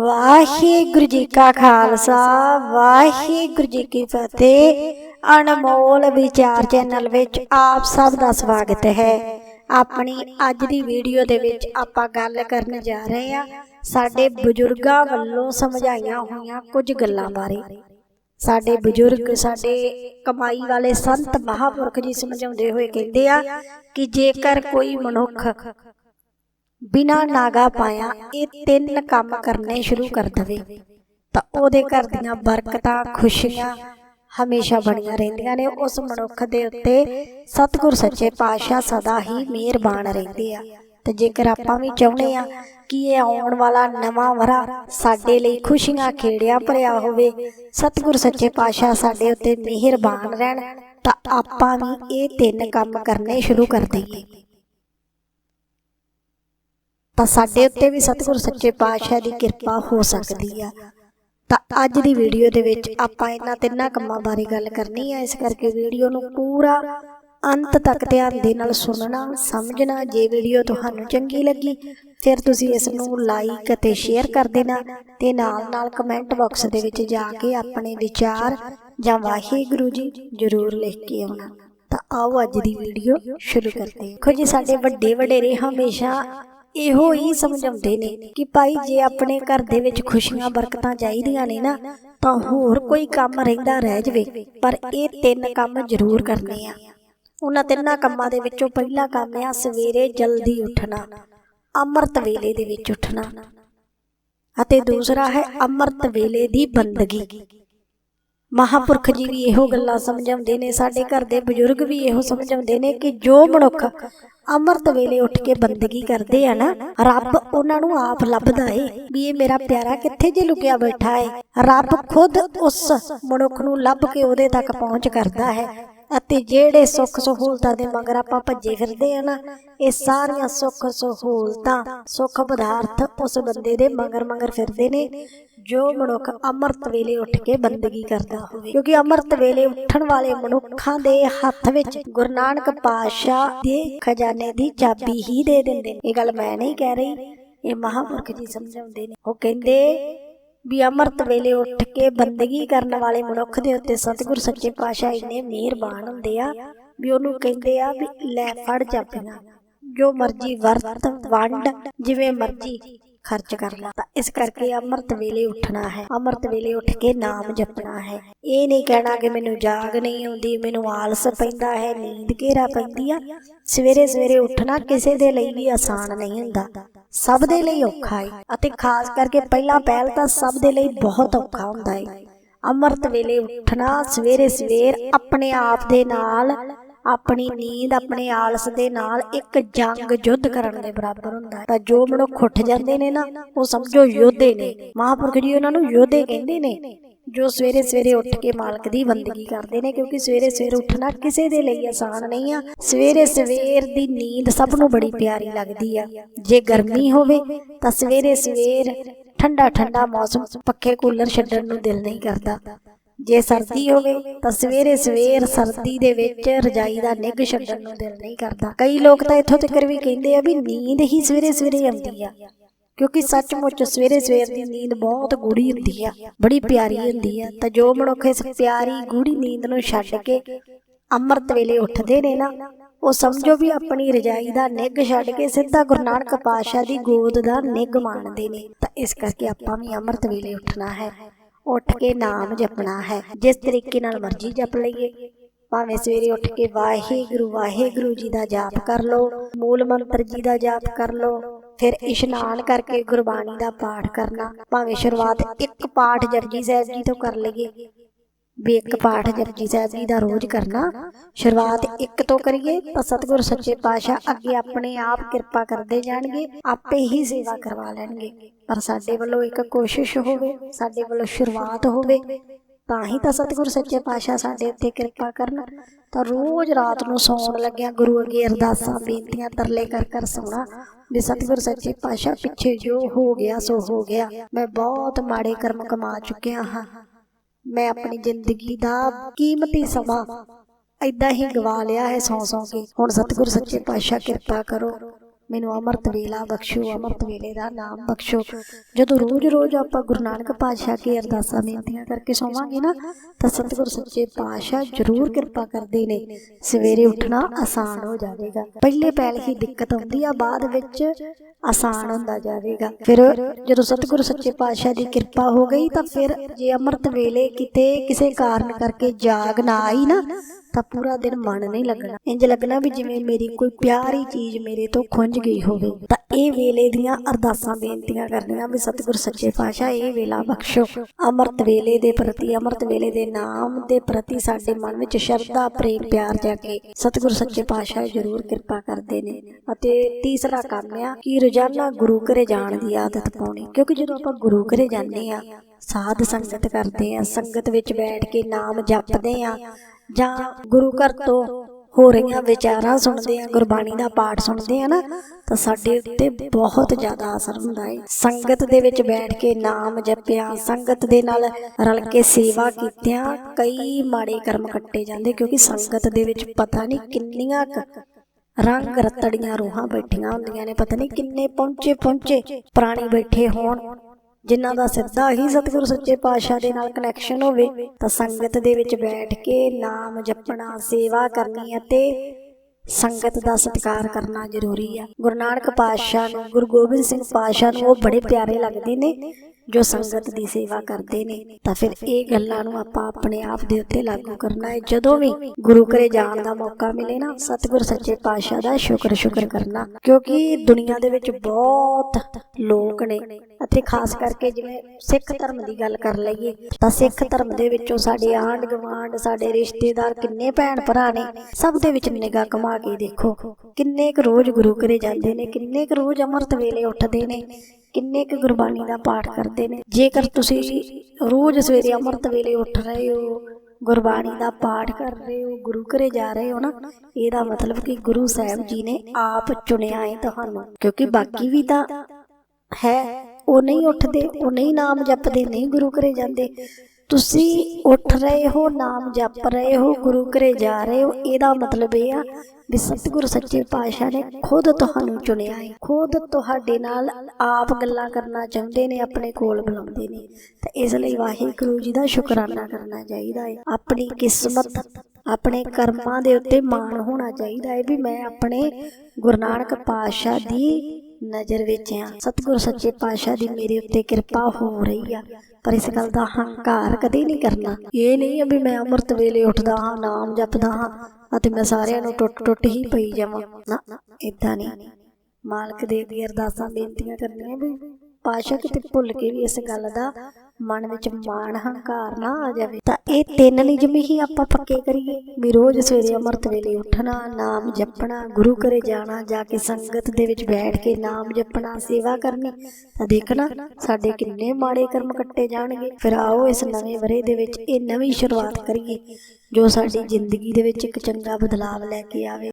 ਵਾਹਿਗੁਰੂ ਜੀ ਕਾ ਖਾਲਸਾ, ਵਾਹਿਗੁਰੂ ਜੀ ਕੀ ਫਤਿਹ। ਅਨਮੋਲ ਵਿਚਾਰ ਚੈਨਲ ਵਿੱਚ ਆਪ ਸਭ ਦਾ ਸਵਾਗਤ ਹੈ। ਆਪਣੀ ਅੱਜ ਦੀ ਵੀਡੀਓ ਦੇ ਵਿੱਚ ਆਪਾਂ ਗੱਲ ਕਰਨ ਜਾ ਰਹੇ ਹਾਂ ਸਾਡੇ ਬਜ਼ੁਰਗਾਂ ਵੱਲੋਂ ਸਮਝਾਈਆਂ ਹੋਈਆਂ ਕੁਝ ਗੱਲਾਂ ਬਾਰੇ। ਸਾਡੇ ਬਜ਼ੁਰਗ, ਸਾਡੇ ਕਮਾਈ ਵਾਲੇ ਸੰਤ ਮਹਾਪੁਰਖ ਜੀ ਸਮਝਾਉਂਦੇ ਹੋਏ ਕਹਿੰਦੇ ਆ ਕਿ ਜੇਕਰ ਕੋਈ ਮਨੁੱਖ ਬਿਨਾ ਨਾਗਾ ਪਾਇਆ ਇਹ ਤਿੰਨ ਕੰਮ ਕਰਨੇ ਸ਼ੁਰੂ ਕਰ ਦਵੇ। ਤਾਂ ਉਹਦੇ ਘਰ ਦੀਆਂ ਬਰਕਤਾਂ, ਖੁਸ਼ੀਆਂ ਹਮੇਸ਼ਾ ਬਣੀਆਂ ਰਹਿੰਦੀਆਂ ਨੇ। ਉਸ ਮਨੁੱਖ ਦੇ ਉੱਤੇ ਸਤਿਗੁਰ ਸੱਚੇ ਪਾਤਸ਼ਾਹ ਸਦਾ ਹੀ ਮਿਹਰਬਾਨ ਰਹਿੰਦੇ ਆ। ਤੇ ਜੇਕਰ ਆਪਾਂ ਵੀ ਚਾਹੁੰਦੇ ਆ ਕਿ ਇਹ ਆਉਣ ਵਾਲਾ ਨਵਾਂ ਵਰਾ ਸਾਡੇ ਲਈ ਖੁਸ਼ੀਆਂ, ਖੇੜਿਆਂ ਭਰਿਆ ਹੋਵੇ, ਸਤਿਗੁਰ ਸੱਚੇ ਪਾਤਸ਼ਾਹ ਸਾਡੇ ਉੱਤੇ ਮਿਹਰਬਾਨ ਰਹਿਣ, ਤਾਂ ਆਪਾਂ ਵੀ ਇਹ ਤਿੰਨ ਕੰਮ ਕਰਨੇ ਸ਼ੁਰੂ ਕਰ ਦਈਏ। ਤਾਂ ਸਾਡੇ ਉੱਤੇ ਵੀ ਸਤਿਗੁਰ ਸੱਚੇ ਪਾਤਸ਼ਾਹ ਦੀ ਕਿਰਪਾ ਹੋ ਸਕਦੀ ਆ। ਤਾਂ ਅੱਜ ਦੀ ਵੀਡੀਓ ਦੇ ਵਿੱਚ ਆਪਾਂ ਇਹਨਾਂ ਤਿੰਨਾਂ ਕੰਮਾਂ ਬਾਰੇ ਗੱਲ ਕਰਨੀ ਆ। ਇਸ ਕਰਕੇ ਵੀਡੀਓ ਨੂੰ ਪੂਰਾ ਅੰਤ ਤੱਕ ਧਿਆਨ ਦੇ ਨਾਲ ਸੁਣਨਾ, ਸਮਝਣਾ, ਜੇ ਵੀਡੀਓ ਤੁਹਾਨੂੰ ਚੰਗੀ ਲੱਗੀ, ਫਿਰ ਤੁਸੀਂ ਇਸ ਨੂੰ ਲਾਈਕ ਅਤੇ ਸ਼ੇਅਰ ਕਰ ਦੇਣਾ ਤੇ ਨਾਲ ਨਾਲ ਕਮੈਂਟ ਬਾਕਸ ਦੇ ਵਿੱਚ ਜਾ ਕੇ ਆਪਣੇ ਵਿਚਾਰ ਜਾਂ ਵਾਹਿਗੁਰੂ ਜੀ ਜ਼ਰੂਰ ਲਿਖ ਕੇ ਆਉਣਾ। ਤਾਂ ਆਓ ਅੱਜ ਦੀ ਵੀਡੀਓ ਸ਼ੁਰੂ ਕਰਦੇ ਹਾਂ। ਦੇਖੋ ਜੀ, ਸਾਡੇ ਵੱਡੇ ਵਡੇਰੇ ਹਮੇਸ਼ਾ ਇਹੋ ਹੀ ਸਮਝਾਉਂਦੇ ਨੇ ਕਿ ਭਾਈ ਜੇ ਆਪਣੇ ਘਰ ਦੇ ਵਿੱਚ ਖੁਸ਼ੀਆਂ, ਬਰਕਤਾਂ ਚਾਹੀਦੀਆਂ ਨੇ ਨਾ, ਤਾਂ ਹੋਰ ਕੋਈ ਕੰਮ ਰਹਿੰਦਾ ਰਹਿ ਜਵੇ। ਪਰ ਇਹ ਤਿੰਨ ਕੰਮ ਜ਼ਰੂਰ ਕਰਨੇ ਆ। ਉਹਨਾਂ ਤਿੰਨਾਂ ਕੰਮਾਂ ਦੇ ਵਿੱਚੋਂ ਪਹਿਲਾ ਕੰਮ ਆ ਸਵੇਰੇ ਜਲਦੀ ਉੱਠਣਾ, ਅੰਮ੍ਰਿਤ ਵੇਲੇ ਦੇ ਵਿੱਚ ਉੱਠਣਾ। ਅਤੇ ਦੂਸਰਾ ਹੈ ਅੰਮ੍ਰਿਤ ਵੇਲੇ ਦੀ ਬੰਦਗੀ। ਮਹਾਪੁਰਖ ਜੀ ਵੀ ਇਹੋ ਗੱਲਾਂ ਸਮਝਾਉਂਦੇ ਨੇ, ਸਾਡੇ ਘਰ ਦੇ ਬਜ਼ੁਰਗ ਵੀ ਇਹੋ ਸਮਝਾਉਂਦੇ ਨੇ ਕਿ ਜੋ ਮਨੁੱਖ ਅੰਮ੍ਰਿਤ ਵੇਲੇ ਉੱਠ ਕੇ ਬੰਦਗੀ ਕਰਦੇ ਆ ਨਾ, ਰੱਬ ਉਹਨਾਂ ਨੂੰ ਆਪ ਲੱਭਦਾ ਏ ਵੀ ਇਹ ਮੇਰਾ ਪਿਆਰਾ ਕਿੱਥੇ ਜੇ ਲੁਕਿਆ ਬੈਠਾ ਏ। ਰੱਬ ਖੁਦ ਉਸ ਮਨੁੱਖ ਨੂੰ ਲੱਭ ਕੇ ਉਹਦੇ ਤੱਕ ਪਹੁੰਚ ਕਰਦਾ ਹੈ। ਅਤੇ ਜਿਹੜੇ ਸੁੱਖ ਸਹੂਲਤਾਂ ਦੇ ਮਗਰ ਆਪਾਂ ਭੱਜੇ ਫਿਰਦੇ ਆ ਨਾ, ਇਹ ਸਾਰੀਆਂ ਸੁੱਖ ਸਹੂਲਤਾਂ, ਸੁੱਖ ਪਦਾਰਥ ਉਸ ਬੰਦੇ ਦੇ ਮਗਰ ਮਗਰ ਫਿਰਦੇ ਨੇ, ਜੋ ਮਨੁੱਖ ਅੰਮ੍ਰਿਤ ਵੇਲੇ ਉੱਠ ਕੇ ਬੰਦਗੀ ਕਰਦਾ ਹੋਵੇ। ਕਿਉਂਕਿ ਅੰਮ੍ਰਿਤ ਵੇਲੇ ਉੱਠਣ ਵਾਲੇ ਮਨੁੱਖਾਂ ਦੇ ਹੱਥ ਵਿੱਚ ਗੁਰੂ ਨਾਨਕ ਪਾਤਸ਼ਾਹ ਦੇ ਖਜ਼ਾਨੇ ਦੀ ਚਾਬੀ ਹੀ ਦੇ ਦਿੰਦੇ ਨੇ। ਇਹ ਗੱਲ ਮੈਂ ਨਹੀਂ ਕਹਿ ਰਹੀ, ਇਹ ਮਹਾਪੁਰਖ ਜੀ ਸਮਝਾਉਂਦੇ ਨੇ। ਉਹ ਕਹਿੰਦੇ ਵੀ ਅੰਮ੍ਰਿਤ ਵੇਲੇ ਉੱਠ ਕੇ ਬੰਦਗੀ ਕਰਨ ਵਾਲੇ ਮਨੁੱਖ ਦੇ ਉੱਤੇ ਸਤਿਗੁਰ ਸੱਚੇ ਪਾਤਸ਼ਾਹ ਇੰਨੇ ਮਿਹਰਬਾਨ ਹੁੰਦੇ ਆ ਵੀ ਉਹਨੂੰ ਕਹਿੰਦੇ ਆ ਵੀ ਲੈ ਫੜ ਚਾਬੀਆਂ। ਜੋ ਮਰਜ਼ੀ ਵਰਤ, ਵੰਡ, ਜਿਵੇਂ ਮਰਜ਼ੀ ਖਰਚ ਕਰ ਲਾ। ਤਾਂ ਇਸ ਕਰਕੇ ਅੰਮ੍ਰਿਤ ਵੇਲੇ ਉੱਠਣਾ ਹੈ। ਅੰਮ੍ਰਿਤ ਵੇਲੇ ਉੱਠ ਕੇ ਨਾਮ ਜਪਣਾ ਹੈ। ਇਹ ਨਹੀਂ ਕਹਿਣਾ ਕਿ ਮੈਨੂੰ ਜਾਗ ਨਹੀਂ ਆਉਂਦੀ, ਮੈਨੂੰ ਆਲਸ ਪੈਂਦਾ ਹੈ, ਨੀਂਦ ਘੇਰਾ ਪੈਂਦੀ ਆ। ਸਵੇਰੇ ਸਵੇਰੇ ਉੱਠਣਾ ਕਿਸੇ ਦੇ ਲਈ ਵੀ ਆਸਾਨ ਨਹੀਂ ਹੁੰਦਾ। ਸਭ ਦੇ ਲਈ ਔਖਾ ਹੈ ਅਤੇ ਖਾਸ ਕਰਕੇ ਪਹਿਲਾ ਪਹਿਲ ਤਾਂ ਸਭ ਦੇ ਲਈ ਬਹੁਤ ਔਖਾ ਹੁੰਦਾ ਹੈ ਅੰਮ੍ਰਿਤ ਵੇਲੇ ਉੱਠਣਾ, ਸਵੇਰੇ ਸਵੇਰ ਆਪਣੇ ਆਪ ਦੇ ਨਾਲ, ਆਪਣੀ ਨੀਂਦ, ਆਪਣੇ ਆਲਸ ਦੇ ਨਾਲ ਇੱਕ ਜੰਗ ਯੁੱਧ ਕਰਨ ਦੇ ਬਰਾਬਰ ਹੁੰਦਾ ਹੈ ਤਾਂ ਜੋ ਮਨੁੱਖ ਉੱਠ ਜਾਂਦੇ ਨੇ ਨਾ, ਉਹ ਸਮਝੋ ਯੋਧੇ ਨੇ। ਮਹਾਪੁਰਖ ਜੀ ਉਹਨਾਂ ਨੂੰ ਯੋਧੇ ਕਹਿੰਦੇ ਨੇ। ਜੋ ਸਵੇਰੇ ਸਵੇਰੇ ਉੱਠ ਕੇ ਮਾਲਕ ਦੀ ਬੰਦਗੀ ਕਰਦੇ ਨੇ, ਕਿਉਂਕਿ ਸਵੇਰੇ ਸਵੇਰ ਉੱਠਣਾ ਕਿਸੇ ਦੇ ਲਈ ਆਸਾਨ ਨਹੀਂ ਆ। ਸਵੇਰੇ ਸਵੇਰ ਦੀ ਨੀਂਦ ਸਭ ਨੂੰ ਬੜੀ ਪਿਆਰੀ ਲੱਗਦੀ ਆ। ਜੇ ਗਰਮੀ ਹੋਵੇ, ਤਾਂ ਸਵੇਰੇ ਸਵੇਰ ਠੰਡਾ ਠੰਡਾ ਮੌਸਮ ਪੱਖੇ ਕੂਲਰ ਛੱਡਣ ਨੂੰ ਦਿਲ ਨਹੀਂ ਕਰਦਾ। ਜੇ ਸਰਦੀ ਹੋਵੇ, ਤਾਂ ਸਵੇਰੇ ਸਵੇਰ ਸਰਦੀ ਦੇ ਵਿੱਚ ਰਜਾਈ ਦਾ ਨਿੱਘ ਛੱਡਣ ਨੂੰ ਦਿਲ ਨਹੀਂ ਕਰਦਾ। ਕਈ ਲੋਕ ਤਾਂ ਇੱਥੋਂ ਤੱਕ ਵੀ ਕਹਿੰਦੇ ਆ ਵੀ ਨੀਂਦ ਹੀ ਸਵੇਰੇ ਸਵੇਰੇ ਆਉਂਦੀ ਆ। ਕਿਉਂਕਿ ਸੱਚਮੁੱਚ ਸਵੇਰੇ ਸਵੇਰ ਦੀ ਨੀਂਦ ਬਹੁਤ ਗੂੜੀ ਹੁੰਦੀ ਆ ਬੜੀ ਪਿਆਰੀ ਹੁੰਦੀ ਆ। ਤਾਂ ਜੋ ਮਨੁੱਖ ਇਸ ਪਿਆਰੀ ਗੂੜੀ ਨੀਂਦ ਨੂੰ ਛੱਡ ਕੇ ਅੰਮ੍ਰਿਤ ਵੇਲੇ ਉੱਠਦੇ ਨੇ ਨਾ ਉਹ ਸਮਝੋ ਵੀ ਆਪਣੀ ਰਜਾਈ ਦਾ ਨਿੱਘ ਛੱਡ ਕੇ ਸਿੱਧਾ ਗੁਰੂ ਨਾਨਕ ਪਾਤਸ਼ਾਹ ਦੀ ਗੋਦ ਦਾ ਨਿੱਘ ਮਾਣਦੇ ਨੇ। ਤਾਂ ਇਸ ਕਰਕੇ ਆਪਾਂ ਵੀ ਅੰਮ੍ਰਿਤ ਵੇਲੇ ਉੱਠਣਾ ਹੈ। ਉੱਠ ਕੇ ਨਾਮ ਜਪਣਾ ਹੈ। ਜਿਸ ਤਰੀਕੇ ਨਾਲ ਮਰਜ਼ੀ ਜਪ ਲਈਏ। ਭਾਵੇਂ ਸਵੇਰੇ ਉੱਠ ਕੇ ਵਾਹਿਗੁਰੂ ਵਾਹਿਗੁਰੂ ਜੀ ਦਾ ਜਾਪ ਕਰ ਲਓ ਮੂਲ ਮੰਤਰ ਜੀ ਦਾ ਜਾਪ ਕਰ ਲਓ। ਫਿਰ ਇਸ਼ਨਾਨ ਕਰਕੇ ਗੁਰਬਾਣੀ ਦਾ ਪਾਠ ਕਰਨਾ, ਭਾਵੇਂ ਸ਼ੁਰੂਆਤ ਇੱਕ ਪਾਠ ਜਪਜੀ ਸਾਹਿਬ ਜੀ ਤੋਂ ਕਰ ਲਈਏ, ਵੀ ਇੱਕ ਪਾਠ ਜਪਜੀ ਸਾਹਿਬ ਜੀ ਦਾ ਰੋਜ਼ ਕਰਨਾ, ਸ਼ੁਰੂਆਤ ਇੱਕ ਤੋਂ ਕਰੀਏ ਤਾਂ ਸਤਿਗੁਰ ਸੱਚੇ ਪਾਤਸ਼ਾਹ ਅੱਗੇ ਆਪਣੇ ਆਪ ਕਿਰਪਾ ਕਰਦੇ ਜਾਣਗੇ, ਆਪੇ ਹੀ ਸੇਵਾ ਕਰਵਾ ਲੈਣਗੇ। ਪਰ ਸਾਡੇ ਵੱਲੋਂ ਇੱਕ ਕੋਸ਼ਿਸ਼ ਹੋਵੇ, ਸਾਡੇ ਵੱਲੋਂ ਸ਼ੁਰੂਆਤ ਹੋਵੇ ਤਾਂ ਹੀ ਤਾਂ ਸਤਿਗੁਰ ਸੱਚੇ ਪਾਤਸ਼ਾਹ ਸਾਡੇ ਉੱਤੇ ਕਿਰਪਾ ਕਰਨ। ਤਾਂ ਰੋਜ਼ ਰਾਤ ਨੂੰ ਸੌਣ ਲੱਗਿਆ ਗੁਰੂ ਅੱਗੇ ਅਰਦਾਸਾਂ, ਬੇਨਤੀਆਂ ਤਰਲੇ ਕਰ ਕਰ ਸੋਣਾ। ਵੀ ਸਤਿਗੁਰ ਸੱਚੇ ਪਾਤਸ਼ਾਹ ਪਿੱਛੇ ਜੋ ਹੋ ਗਿਆ, ਸੋ ਹੋ ਗਿਆ। ਮੈਂ ਬਹੁਤ ਮਾੜੇ ਕਰਮ ਕਮਾ ਚੁੱਕਿਆ ਹਾਂ। ਮੈਂ ਆਪਣੀ ਜ਼ਿੰਦਗੀ ਦਾ ਕੀਮਤੀ ਸਮਾਂ ਐਦਾਂ ਹੀ ਗਵਾ ਲਿਆ ਹੈ ਸੌਂ ਸੌਂ ਕੇ। ਹੁਣ ਸਤਿਗੁਰ ਸੱਚੇ ਪਾਤਸ਼ਾਹ ਕਿਰਪਾ ਕਰੋ। ਮੈਨੂੰ ਅੰਮ੍ਰਿਤ ਵੇਲਾ ਬਖਸ਼ੋ ਅੰਮ੍ਰਿਤ ਵੇਲੇ ਦਾ ਨਾਮ ਬਖਸ਼ੋ। ਜਦੋਂ ਰੋਜ਼-ਰੋਜ਼ ਆਪਾਂ ਗੁਰੂ ਨਾਨਕ ਪਾਤਸ਼ਾਹ ਕੀ ਅਰਦਾਸਾਂ ਬੇਨਤੀਆਂ ਕਰਕੇ ਸੋਵਾਂਗੇ ਨਾ ਤਾਂ ਸਤਿਗੁਰ ਸੱਚੇ ਪਾਤਸ਼ਾਹ ਜ਼ਰੂਰ ਕਿਰਪਾ ਕਰਦੇ ਨੇ। ਸਵੇਰੇ ਉੱਠਣਾ ਆਸਾਨ ਹੋ ਜਾਵੇਗਾ। ਪਹਿਲੇ ਪਹਿਲ ਹੀ ਦਿੱਕਤ ਆਉਂਦੀ ਆ ਬਾਅਦ ਵਿੱਚ ਆਸਾਨ ਹੁੰਦਾ ਜਾਵੇਗਾ। ਫਿਰ ਜਦੋਂ ਸਤਿਗੁਰ ਸੱਚੇ ਪਾਤਸ਼ਾਹ ਦੀ ਕਿਰਪਾ ਹੋ ਗਈ ਤਾਂ ਫਿਰ ਜੇ ਅੰਮ੍ਰਿਤ ਵੇਲੇ ਕਿਤੇ ਕਿਸੇ ਕਾਰਨ ਕਰਕੇ ਜਾਗ ਨਾ ਆਈ ਨਾ ਤਾਂ ਪੂਰਾ ਦਿਨ ਮਨ ਨਹੀਂ ਲੱਗਣਾ। ਇੰਜ ਲੱਗਣਾ ਵੀ ਜਿਵੇਂ ਮੇਰੀ ਕੋਈ ਪਿਆਰੀ ਚੀਜ਼ ਮੇਰੇ ਤੋਂ ਖੁੰਝ ਗਈ ਹੋਵੇ। ਤਾਂ ਇਹ ਵੇਲੇ ਦੀਆਂ ਅਰਦਾਸਾਂ, ਬੇਨਤੀਆਂ ਕਰਨੀਆਂ ਵੀ ਸਤਿਗੁਰ ਸੱਚੇ ਪਾਤਸ਼ਾਹ ਇਹ ਵੇਲਾ ਬਖਸ਼ੋ। ਅੰਮ੍ਰਿਤ ਵੇਲੇ ਦੇ ਪ੍ਰਤੀ, ਅੰਮ੍ਰਿਤ ਵੇਲੇ ਦੇ ਨਾਮ ਦੇ ਪ੍ਰਤੀ ਸਾਡੇ ਮਨ ਵਿੱਚ ਸ਼ਰਧਾ, ਪ੍ਰੇਮ, ਪਿਆਰ ਜਾਗੇ ਸਤਿਗੁਰ ਸੱਚੇ ਪਾਤਸ਼ਾਹ ਜ਼ਰੂਰ ਕਿਰਪਾ ਕਰਦੇ ਨੇ। ਅਤੇ ਤੀਸਰਾ ਕੰਮ ਆ ਕਿ ਰੋਜ਼ਾਨਾ ਗੁਰੂ ਘਰੇ ਜਾਣ ਦੀ ਆਦਤ ਪਾਉਣੀ। ਕਿਉਂਕਿ ਜਦੋਂ ਆਪਾਂ ਗੁਰੂ ਘਰੇ ਜਾਂਦੇ ਆ, ਸਾਧ ਸੰਗਤ ਕਰਦੇ ਆ, ਸੰਗਤ ਵਿੱਚ ਬੈਠ ਕੇ ਨਾਮ ਜਪਦੇ ਆ ਜਾਂ ਗੁਰੂ ਘਰ ਤੋਂ ਹੋ ਰਹੀਆਂ ਵਿਚਾਰਾਂ ਸੁਣਦੇ ਆ, ਗੁਰਬਾਣੀ ਦਾ ਪਾਠ ਸੁਣਦੇ ਆ ਨਾ, ਤਾਂ ਸਾਡੇ ਉੱਤੇ ਬਹੁਤ ਜ਼ਿਆਦਾ ਅਸਰ ਹੁੰਦਾ ਹੈ ਸੰਗਤ ਦੇ ਵਿੱਚ ਬੈਠ ਕੇ ਨਾਮ ਜਪਿਆ, ਸੰਗਤ ਦੇ ਨਾਲ ਰਲ ਕੇ ਸੇਵਾ ਕੀਤਿਆਂ ਕਈ ਮਾੜੇ ਕਰਮ ਕੱਟੇ ਜਾਂਦੇ, ਕਿਉਂਕਿ ਸੰਗਤ ਦੇ ਵਿੱਚ ਪਤਾ ਨਹੀਂ ਕਿੰਨੀਆਂ ਰੰਗ ਰਤੜੀਆਂ ਰੂਹਾਂ ਬੈਠੀਆਂ ਹੁੰਦੀਆਂ ਨੇ, ਪਤਾ ਨਹੀਂ ਕਿੰਨੇ ਪਹੁੰਚੇ ਪਹੁੰਚੇ ਪ੍ਰਾਣੀ ਬੈਠੇ ਹੋਣ। ਜਿਨ੍ਹਾਂ ਦਾ ਸਿੱਧਾ ਹੀ ਸਤਿਗੁਰ ਸੱਚੇ ਪਾਤਸ਼ਾਹ ਦੇ ਨਾਲ ਕਨੈਕਸ਼ਨ ਹੋਵੇ, ਤਾਂ ਸੰਗਤ ਦੇ ਵਿੱਚ ਬੈਠ ਕੇ ਨਾਮ ਜਪਣਾ, ਸੇਵਾ ਕਰਨੀ ਅਤੇ ਸੰਗਤ ਦਾ ਸਤਿਕਾਰ ਕਰਨਾ ਜ਼ਰੂਰੀ ਆ। ਗੁਰੂ ਨਾਨਕ ਪਾਤਸ਼ਾਹ ਨੂੰ, ਗੁਰੂ ਗੋਬਿੰਦ ਸਿੰਘ ਪਾਤਸ਼ਾਹ ਨੂੰ ਉਹ ਬੜੇ ਪਿਆਰੇ ਲੱਗਦੇ ਨੇ। ਜੋ ਸੰਗਤ ਦੀ ਸੇਵਾ ਕਰਦੇ ਨੇ, ਤਾਂ ਫਿਰ ਇਹ ਗੱਲਾਂ ਨੂੰ ਆਪਾਂ ਆਪਣੇ ਆਪ ਦੇ ਉੱਤੇ ਲਾਗੂ ਕਰਨਾ ਹੈ। ਜਦੋਂ ਵੀ ਗੁਰੂ ਘਰੇ ਜਾਣ ਦਾ ਮੌਕਾ ਮਿਲੇ ਨਾ, ਸਤਿਗੁਰ ਸੱਚੇ ਪਾਤਸ਼ਾਹ ਦਾ ਸ਼ੁਕਰ ਸ਼ੁਕਰ ਕਰਨਾ, ਕਿਉਂਕਿ ਦੁਨੀਆ ਦੇ ਵਿੱਚ ਬਹੁਤ ਲੋਕ ਨੇ। ਅਤੇ ਖਾਸ ਕਰਕੇ ਜਿਵੇਂ ਸਿੱਖ ਧਰਮ ਦੀ ਗੱਲ ਕਰ ਲਈਏ, ਤਾਂ ਸਿੱਖ ਧਰਮ ਦੇ ਵਿੱਚੋਂ ਸਾਡੇ ਆਂਢ ਗੁਆਂਢ ਸਾਡੇ ਰਿਸ਼ਤੇਦਾਰ ਕਿੰਨੇ ਭੈਣ ਭਰਾ ਨੇ, ਸਭ ਦੇ ਵਿੱਚ ਨਿਗਾਹ ਕਮਾ ਕੇ ਦੇਖੋ, ਕਿੰਨੇ ਕੁ ਰੋਜ਼ ਗੁਰੂ ਘਰੇ ਜਾਂਦੇ ਨੇ, ਕਿੰਨੇ ਕੁ ਰੋਜ਼ ਅੰਮ੍ਰਿਤ ਵੇਲੇ ਉੱਠਦੇ ਨੇ ਕਿੰਨੇ ਕੁ ਗੁਰਬਾਣੀ ਦਾ ਪਾਠ ਕਰਦੇ ਨੇ? ਜੇਕਰ ਤੁਸੀਂ ਰੋਜ਼ ਸਵੇਰੇ ਅੰਮ੍ਰਿਤ ਵੇਲੇ ਉੱਠ ਰਹੇ ਹੋ, ਗੁਰਬਾਣੀ ਦਾ ਪਾਠ ਕਰ ਰਹੇ ਹੋ, ਗੁਰੂ ਘਰੇ ਜਾ ਰਹੇ ਹੋ ਨਾ, ਇਹਦਾ ਮਤਲਬ ਕਿ ਗੁਰੂ ਸਾਹਿਬ ਜੀ ਨੇ ਆਪ ਚੁਣਿਆ ਹੈ ਤੁਹਾਨੂੰ। ਕਿਉਂਕਿ ਬਾਕੀ ਵੀ ਤਾਂ ਹੈ, ਉਹ ਨਹੀਂ ਉੱਠਦੇ, ਉਹ ਨਹੀਂ ਨਾਮ ਜਪਦੇ, ਨਹੀਂ ਗੁਰੂ ਘਰੇ ਜਾਂਦੇ। ਤੁਸੀਂ ਉੱਠ ਰਹੇ ਹੋ, ਨਾਮ ਜਪ ਰਹੇ ਹੋ, ਗੁਰੂ ਘਰੇ ਜਾ ਰਹੇ ਹੋ, ਇਹਦਾ ਮਤਲਬ ਇਹ ਆ ਵੀ ਸਤਿਗੁਰ ਸੱਚੇ ਪਾਤਸ਼ਾਹ ਨੇ ਖੁਦ ਤੁਹਾਨੂੰ ਚੁਣਿਆ ਹੈ ਖੁਦ ਤੁਹਾਡੇ ਨਾਲ ਆਪ ਗੱਲਾਂ ਕਰਨਾ ਚਾਹੁੰਦੇ ਨੇ, ਆਪਣੇ ਕੋਲ ਬੁਲਾਉਂਦੇ ਨੇ। ਤਾਂ ਇਸ ਲਈ ਵਾਹਿਗੁਰੂ ਜੀ ਦਾ ਸ਼ੁਕਰਾਨਾ ਕਰਨਾ ਚਾਹੀਦਾ ਹੈ ਆਪਣੀ ਕਿਸਮਤ ਆਪਣੇ ਕਰਮਾਂ ਦੇ ਉੱਤੇ ਮਾਣ ਹੋਣਾ ਚਾਹੀਦਾ ਹੈ ਵੀ ਮੈਂ ਆਪਣੇ ਗੁਰੂ ਨਾਨਕ ਪਾਤਸ਼ਾਹ ਦੀ ਨਜ਼ਰ ਵਿੱਚ ਆ ਸਤਿਗੁਰ ਸੱਚੇ ਪਾਤਸ਼ਾਹ ਦੀ ਮੇਰੇ ਉੱਤੇ ਕਿਰਪਾ ਹੋ ਰਹੀ ਆ। ਪਰ ਇਸ ਗੱਲ ਦਾ ਹੰਕਾਰ ਕਦੇ ਨਹੀਂ ਕਰਨਾ। ਇਹ ਨਹੀਂ ਆ ਵੀ ਮੈਂ ਅੰਮ੍ਰਿਤ ਵੇਲੇ ਉੱਠਦਾ ਹਾਂ, ਨਾਮ ਜਪਦਾ ਹਾਂ ਅਤੇ ਮੈਂ ਸਾਰਿਆਂ ਨੂੰ ਟੁੱਟ ਟੁੱਟ ਹੀ ਪਈ ਜਾਵਾਂ। ਨਾ ਇਦਾਂ ਨਹੀਂ। ਮਾਲਕ ਦੇ ਦੀ ਅਰਦਾਸਾਂ ਬੇਨਤੀਆਂ ਕਰਨੀਆਂ ਵੀ ਪਾਸ਼ਾ ਕਿਤੇ ਭੁੱਲ ਕੇ ਵੀ ਇਸ ਗੱਲ ਦਾ ਮਨ ਵਿੱਚ ਮਾਣ ਹੰਕਾਰ ਨਾ ਆ ਜਾਵੇ। ਤਾਂ ਇਹ ਤਿੰਨ ਨਿਯਮ ਹੀ ਆਪਾਂ ਪੱਕੇ ਕਰੀਏ ਵੀ ਰੋਜ਼ ਸਵੇਰੇ ਅੰਮ੍ਰਿਤ ਵੇਲੇ ਉੱਠਣਾ, ਨਾਮ ਜਪਣਾ, ਗੁਰੂ ਘਰੇ ਜਾਣਾ, ਜਾ ਕੇ ਸੰਗਤ ਦੇ ਵਿੱਚ ਬੈਠ ਕੇ ਨਾਮ ਜਪਣਾ, ਸੇਵਾ ਕਰਨੀ। ਤਾਂ ਦੇਖਣਾ, ਸਾਡੇ ਕਿੰਨੇ ਮਾੜੇ ਕਰਮ ਕੱਟੇ ਜਾਣਗੇ। ਫਿਰ ਆਓ ਇਸ ਨਵੇਂ ਵਰੇ ਦੇ ਵਿੱਚ ਇਹ ਨਵੀਂ ਸ਼ੁਰੂਆਤ ਕਰੀਏ, ਜੋ ਸਾਡੀ ਜ਼ਿੰਦਗੀ ਦੇ ਵਿੱਚ ਇੱਕ ਚੰਗਾ ਬਦਲਾਵ ਲੈ ਕੇ ਆਵੇ।